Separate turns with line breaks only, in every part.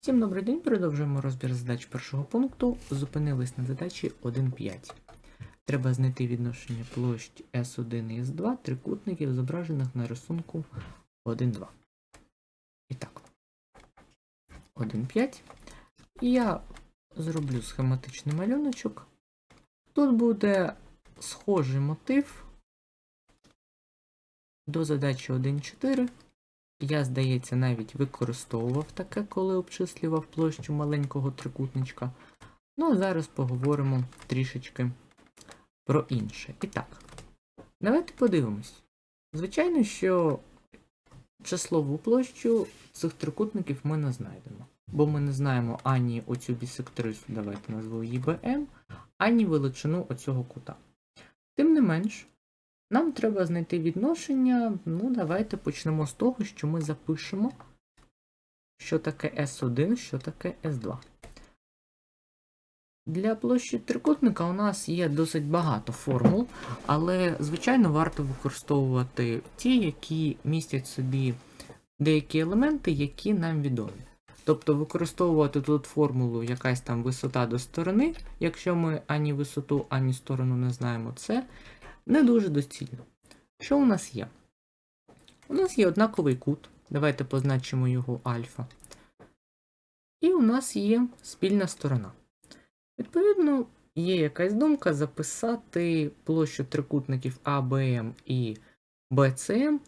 Всім добрий день. Продовжуємо розбір задач першого пункту. Зупинились на задачі 1.5. Треба знайти відношення площ S1 і S2 трикутників, зображених на рисунку 1.2. І так. 1.5. І я зроблю схематичний малюночок. Тут буде схожий мотив до задачі 1.4. Я, здається, навіть використовував таке, коли обчислював площу маленького трикутничка. Ну, а зараз поговоримо трішечки про інше. І так, давайте подивимось. Звичайно, що числову площу цих трикутників ми не знайдемо. Бо ми не знаємо ані оцю бісектрису, давайте назву її BM, ані величину оцього кута. Тим не менш, нам треба знайти відношення. Ну, давайте почнемо з того, що ми запишемо, що таке S1, що таке S2. Для площі трикутника у нас є досить багато формул, але, звичайно, варто використовувати ті, які містять собі деякі елементи, які нам відомі. Тобто використовувати тут формулу якась там висота до сторони, якщо ми ані висоту, ані сторону не знаємо, це не дуже доцільно. Що у нас є? У нас є однаковий кут. Давайте позначимо його альфа. І у нас є спільна сторона. Відповідно, є якась думка записати площу трикутників АБМ і БЦМ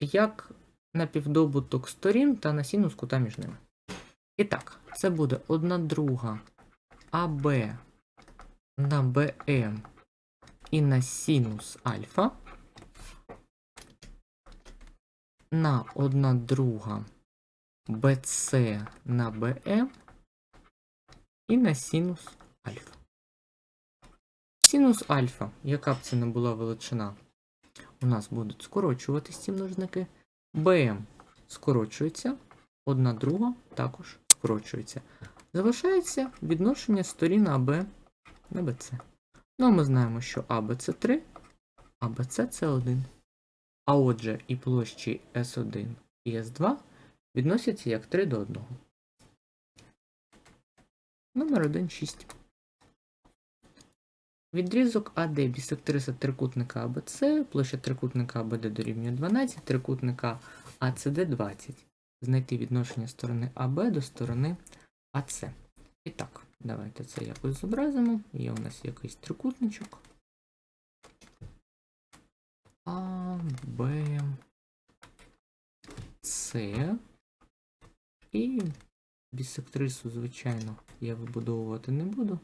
як напівдобуток сторін та на синус кута між ними. І так, це буде 1 друга АБ на БМ і на синус альфа на 1 друга BC на BE і на синус альфа. Синус альфа, яка б це не була величина, у нас будуть скорочуватись ці множники. BM скорочується, 1 друга також скорочується. Залишається відношення сторін АБ на BC. Ну, а ми знаємо, що АБ це 3, а БЦ це 1. А отже, і площі S1 і S2 відносяться як 3 до 1. Номер 1, 6. Відрізок АД бісектриса трикутника АБЦ, площа трикутника АБД дорівнює 12, трикутника АЦД 20. Знайти відношення сторони АБ до сторони АЦ. І так, давайте це якось зобразимо. Є у нас якийсь трикутничок. А, Б, С. І бісектрису, звичайно, я вибудовувати не буду.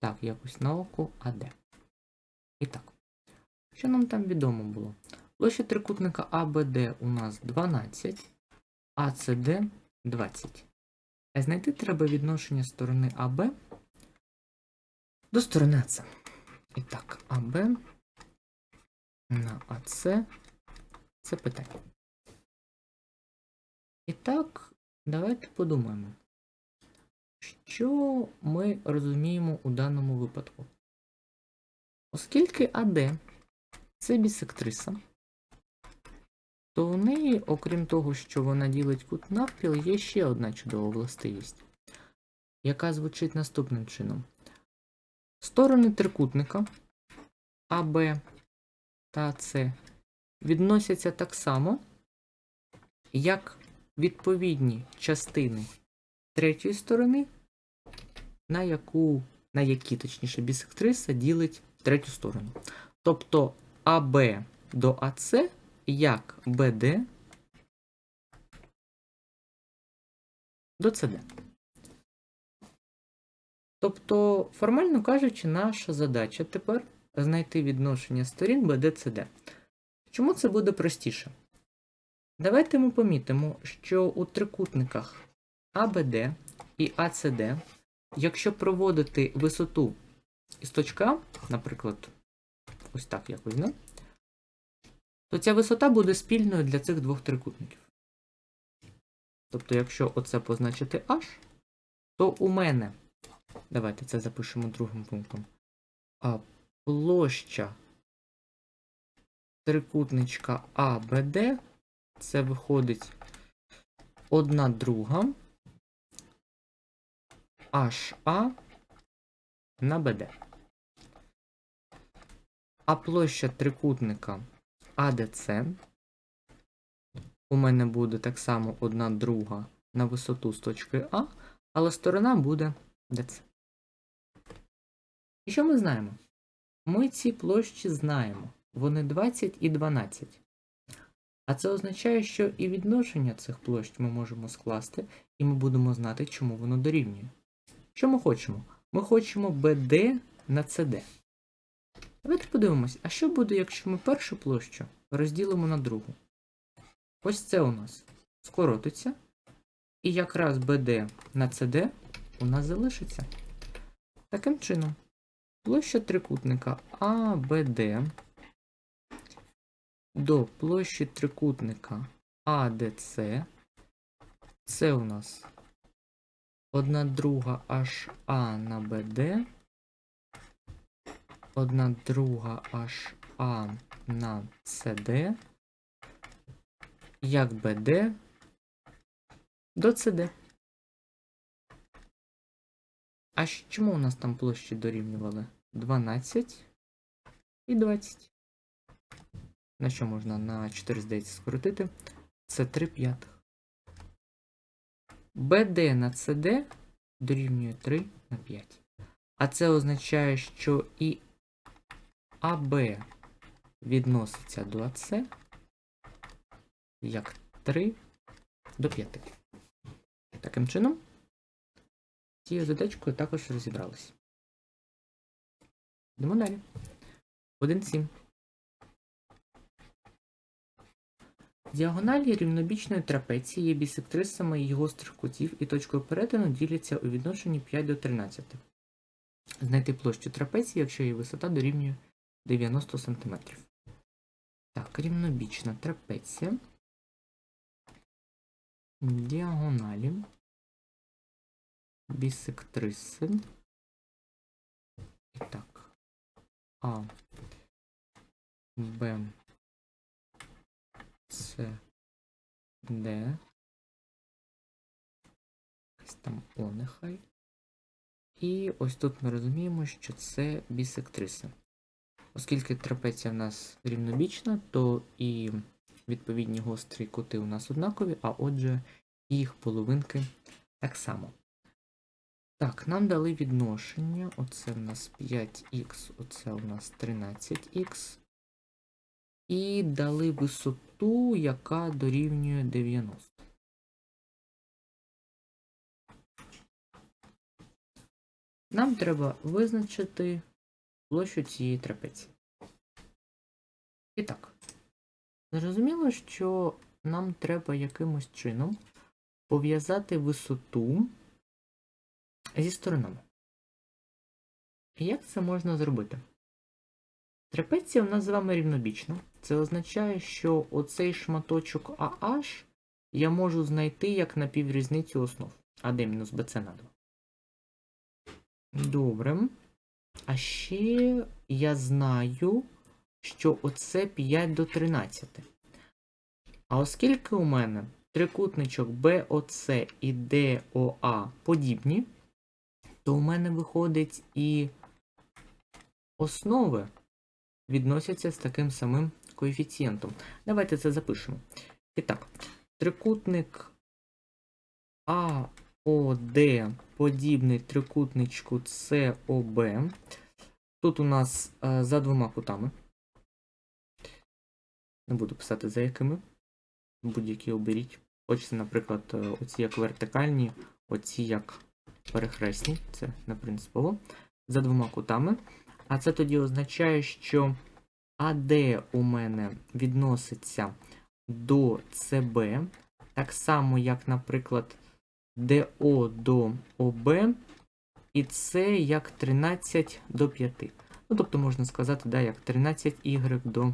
Так, якось на око АД. І так. Що нам там відомо було? Площа трикутника АБД у нас 12, АЦД 20. Знайти треба відношення сторони АБ до сторони АЦ. І так, АБ на АЦ це питання. І так, давайте подумаємо, що ми розуміємо у даному випадку. Оскільки АД це бісектриса, то у неї, окрім того, що вона ділить кут навпіл, є ще одна чудова властивість, яка звучить наступним чином. Сторони трикутника АБ та С відносяться так само, як відповідні частини третьої сторони, на яку, на які, точніше, бісектриса ділить третю сторону. Тобто АБ до АС як БД до СД. Тобто, формально кажучи, наша задача тепер знайти відношення сторін BD-CD. Чому це буде простіше? Давайте ми помітимо, що у трикутниках ABD і ACD, якщо проводити висоту із точка, наприклад, ось так якось, да? То ця висота буде спільною для цих двох трикутників. Тобто, якщо оце позначити H, то у мене, давайте це запишемо другим пунктом, а площа трикутничка АБД це виходить одна друга HA на BD. А площа трикутника ADC у мене буде так само одна друга на висоту з точки А, але сторона буде DC. І що ми знаємо? Ми ці площі знаємо. Вони 20 і 12. А це означає, що і відношення цих площ ми можемо скласти, і ми будемо знати, чому воно дорівнює. Що ми хочемо? Ми хочемо BD на CD. Давайте подивимось, а що буде, якщо ми першу площу розділимо на другу? Ось це у нас скоротиться. І якраз BD на CD у нас залишиться. Таким чином, площа трикутника ABD до площі трикутника ADC. Це у нас 1 друга HA на BD, 1 друга HA на CD, як BD до CD. А чому у нас там площі дорівнювали? 12 і 20. На що можна на 4, здається, скоротити? Це 3 п'ятих. BD на CD дорівнює 3 на 5. А це означає, що і AB відноситься до AC як 3 до 5. Таким чином, цією задачкою також розібрались. Йдемо далі. 1.7. Діагоналі рівнобічної трапеції є бісектрисами її гострих кутів і точкою перетину діляться у відношенні 5 до 13. Знайти площу трапеції, якщо її висота дорівнює 90 см. Так, рівнобічна трапеція. Діагоналі. Бісектриси. І так. А. Б. С. Д. Якась там О нехай. І ось тут ми розуміємо, що це бісектриса. Оскільки трапеція в нас рівнобічна, то і відповідні гострі кути у нас однакові, а отже, їх половинки так само. Так, нам дали відношення. Оце в нас 5х, оце у нас 13х. І дали висоту, яка дорівнює 90. Нам треба визначити площу цієї трапеції. І так, зрозуміло, що нам треба якимось чином пов'язати висоту зі сторонами. Як це можна зробити? Трапеція в нас з вами рівнобічна. Це означає, що оцей шматочок AH я можу знайти як напіврізницю основ. АД-БЦ на 2. Добре. А ще я знаю, що оце 5 до 13. А оскільки у мене трикутничок BOC і DOA подібні, то у мене виходить і основи відносяться з таким самим коефіцієнтом. Давайте це запишемо. І так, трикутник AOD подібний трикутничку COB. Тут у нас е, за двома кутами. Не буду писати за якими. Будь-які оберіть. Хочеться, наприклад, е, оці як вертикальні, оці як перехресні. Це не принципово. За двома кутами. А це тоді означає, що АД у мене відноситься до СБ, так само, як, наприклад, ДО до ОБ, і це як 13 до 5. Ну, тобто можна сказати, да, як 13y до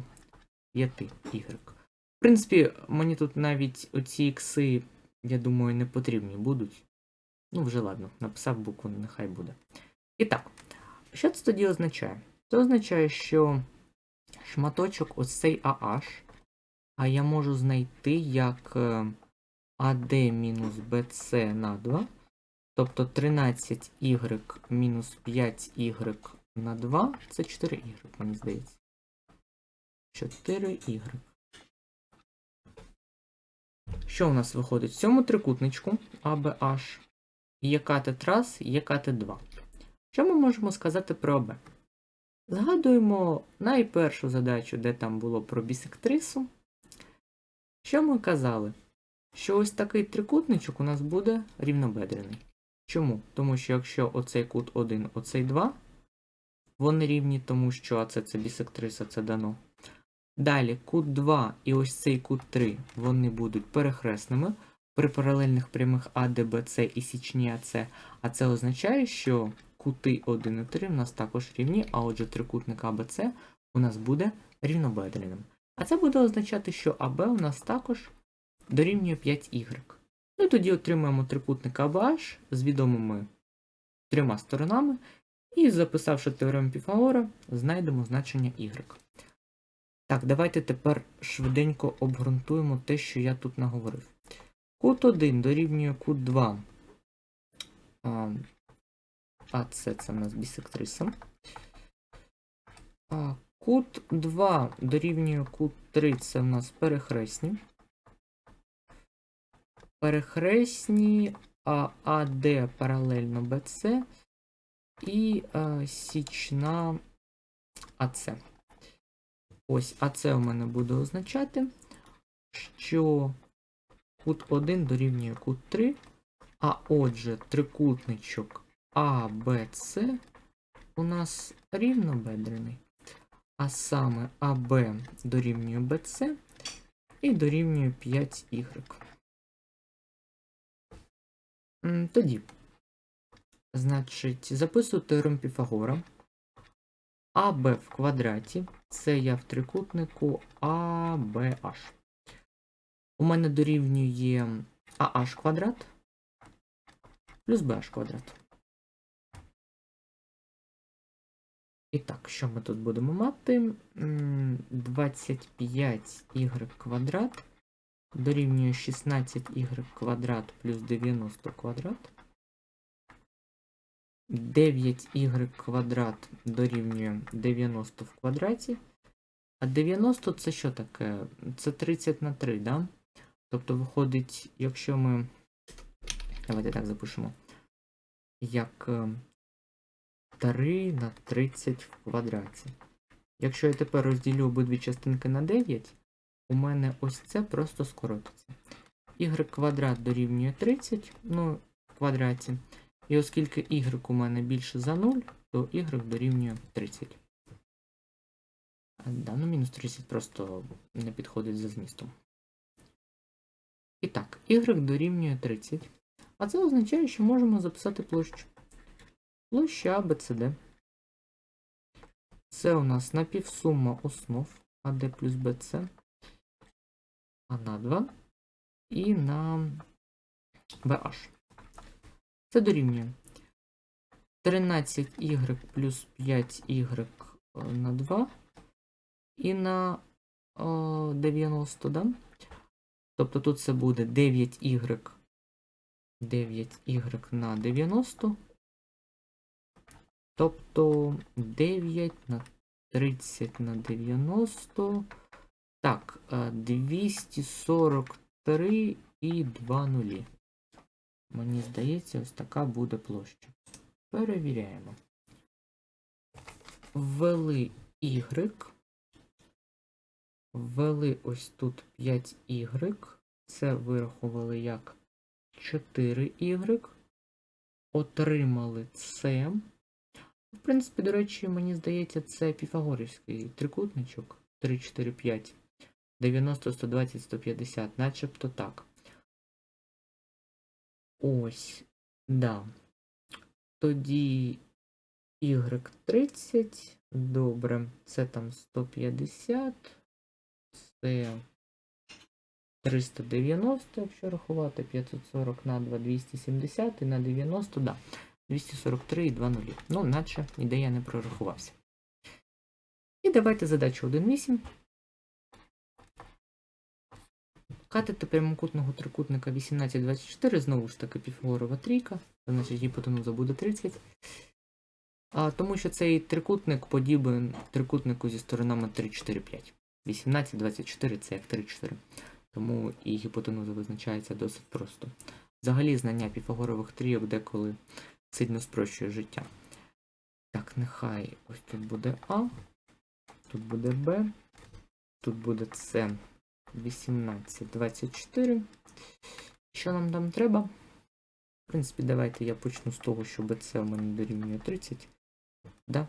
5y. В принципі, мені тут навіть оці ікси, я думаю, не потрібні будуть. Ну, вже ладно, написав букву, нехай буде. І так, що це тоді означає? Це означає, що шматочок ось цей AH, а я можу знайти як AD мінус BC на 2. Тобто 13y мінус 5y на 2 це 4y, мені здається. 4y. Що у нас виходить? В цьому трикутничку ABH є катет раз, є катет 2. Що ми можемо сказати про АБ? Згадуємо найпершу задачу, де там було про бісектрису. Що ми казали? Що ось такий трикутничок у нас буде рівнобедрений. Чому? Тому що якщо оцей кут 1, оцей 2, вони рівні, тому що АЦ це бісектриса, це дано. Далі кут 2 і ось цей кут 3 вони будуть перехресними при паралельних прямих АД, БЦ і січні АЦ. А це означає, що кути 1 і 3 у нас також рівні, а отже трикутник АБЦ у нас буде рівнобедреним. А це буде означати, що АБ у нас також дорівнює 5y. Ну і тоді отримаємо трикутник ABH з відомими трьома сторонами. І записавши теорему Піфагора, знайдемо значення y. Так, давайте тепер швиденько обґрунтуємо те, що я тут наговорив. Кут 1 дорівнює кут 2. А, це, це в нас бісектриса. Кут 2 дорівнює кут 3, це в нас перехресні. Перехресні АД паралельно БЦ і а, січна АЦ. Ось АЦ у мене буде означати, що кут 1 дорівнює кут 3, а отже, трикутничок АБЦ у нас рівнобедрений. А саме АБ дорівнює БЦ і дорівнює 5y. Тоді, значить, записую теорему Піфагора. АБ в квадраті це я в трикутнику ABH. У мене дорівнює AH квадрат плюс BH квадрат. І так, що ми тут будемо мати? 25y квадрат дорівнює 16y квадрат плюс 90 квадрат. 9y квадрат дорівнює 90 в квадраті. А 90 це що таке? Це 30 на 3, да? Тобто виходить, якщо ми. Давайте так запишемо. Як 3 на 30 в квадраті. Якщо я тепер розділю обидві частинки на 9, у мене ось це просто скоротиться. y квадрат дорівнює 30, ну, в квадраті. І оскільки y у мене більше за 0, то y дорівнює 30. Да, ну мінус 30 просто не підходить за змістом. І так, y дорівнює 30. А це означає, що можемо записати площу. Площа ABCD. Це у нас напівсума основ AD плюс BC. А на 2 і на BH. Це дорівнює 13y плюс 5y на 2 і на о, 90, да? Тобто тут це буде 9y 9y на 90. Тобто 9 на 30 на 90. Так, 243 і 2 нулі. Мені здається, ось така буде площа. Перевіряємо. Ввели y. Ввели ось тут 5y. Це вирахували як 4y. Отримали це. В принципі, до речі, мені здається, це піфагорівський трикутничок. 3, 4, 5. 90, 120, 150. Начебто так. Ось, да. Тоді Y30. Добре. Це там 150. Це 390, якщо рахувати. 540 на 2, 270 і на 90, да. 243 і 2 нулі. Ну, наче ніде я не прорахувався. І давайте задачу 1.8. Катети прямокутного трикутника 18-24, знову ж таки піфагорова трійка, значить гіпотенуза буде 30. А, тому що цей трикутник подібен трикутнику зі сторонами 3, 4, 5. 18, 24 це як 3, 4. Тому і гіпотенуза визначається досить просто. Взагалі знання піфагорових трійок деколи сильно спрощує життя. Так, нехай ось тут буде А, тут буде Б, тут буде С 18, 24. Що нам там треба? В принципі, давайте я почну з того, що БЦ у мене дорівнює 30. Да?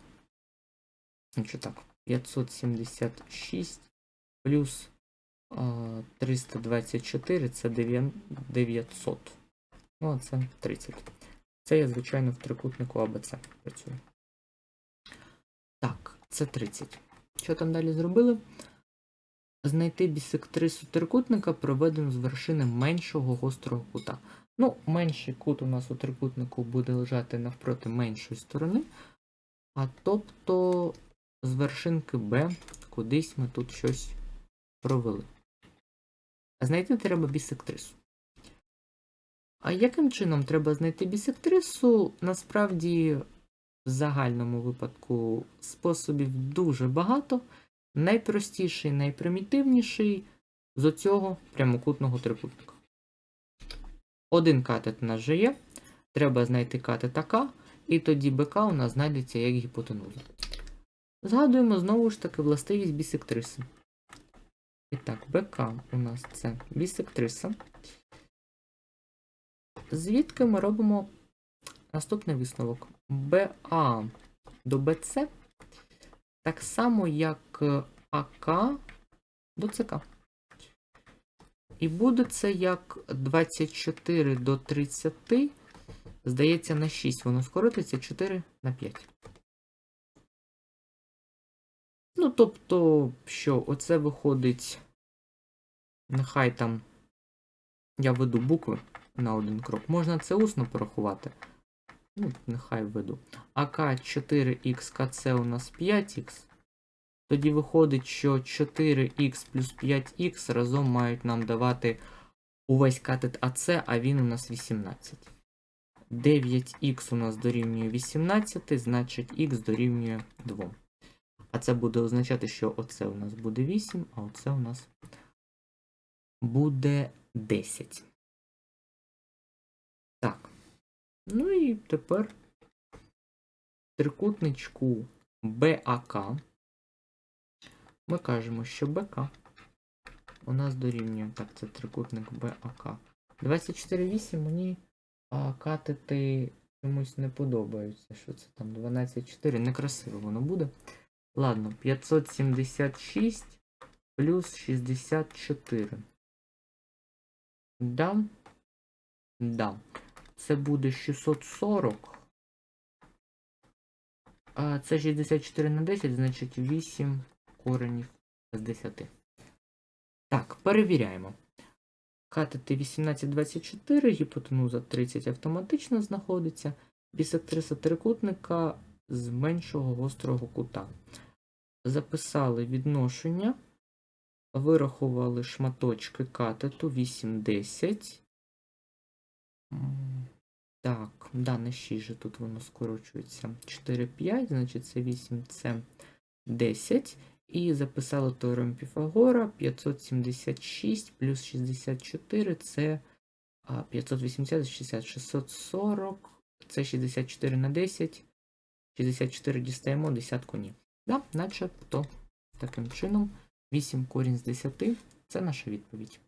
Значить так, 576 плюс а, 324 це 900. Ну, а це 30. Це я, звичайно, в трикутнику АБЦ працюю. Так, це 30. Що там далі зробили? Знайти бісектрису трикутника проведено з вершини меншого гострого кута. Ну, менший кут у нас у трикутнику буде лежати навпроти меншої сторони. А тобто з вершинки Б кудись ми тут щось провели. Знайти треба бісектрису. А яким чином треба знайти бісектрису? Насправді, в загальному випадку способів дуже багато. Найпростіший, найпримітивніший з оцього прямокутного трикутника. Один катет у нас вже є. Треба знайти катет К, і тоді БК у нас знайдеться як гіпотенуза. Згадуємо знову ж таки властивість бісектриси. І так, БК у нас це бісектриса. Звідки ми робимо наступний висновок. БА до БЦ так само, як АК до ЦК. І буде це як 24 до 30. Здається, на 6 воно скоротиться 4 на 5. Ну, тобто, що оце виходить. Нехай там я веду букви на один крок. Можна це усно порахувати. Ну, нехай введу. АК 4х, КЦ у нас 5х. Тоді виходить, що 4х плюс 5х разом мають нам давати увесь катет АЦ, а він у нас 18. 9х у нас дорівнює 18, значить х дорівнює 2. А це буде означати, що оце у нас буде 8, а оце у нас буде 10. Так. Ну і тепер трикутничку БАК ми кажемо, що БК у нас дорівнює. Так, це трикутник БАК. 24,8 мені а, катети чомусь не подобаються. Що це там? 12,4. Некрасиво воно буде. Ладно, 576 плюс 64. Да? Да. Це буде 640. А це 64 на 10, значить 8 коренів з 10. Так, перевіряємо. Катети 1824, гіпотенуза 30 автоматично знаходиться. Бісектриса трикутника з меншого гострого кута. Записали відношення, вирахували шматочки катету 8-10. Так, да, на 6 же тут воно скорочується. 4, 5, значить це 8, це 10. І записали теорему Піфагора 576 плюс 64 це 580, 60, 640. Це 64 на 10. 64 дістаємо, десятку ні. Да, начебто таким чином 8 корінь з 10 це наша відповідь.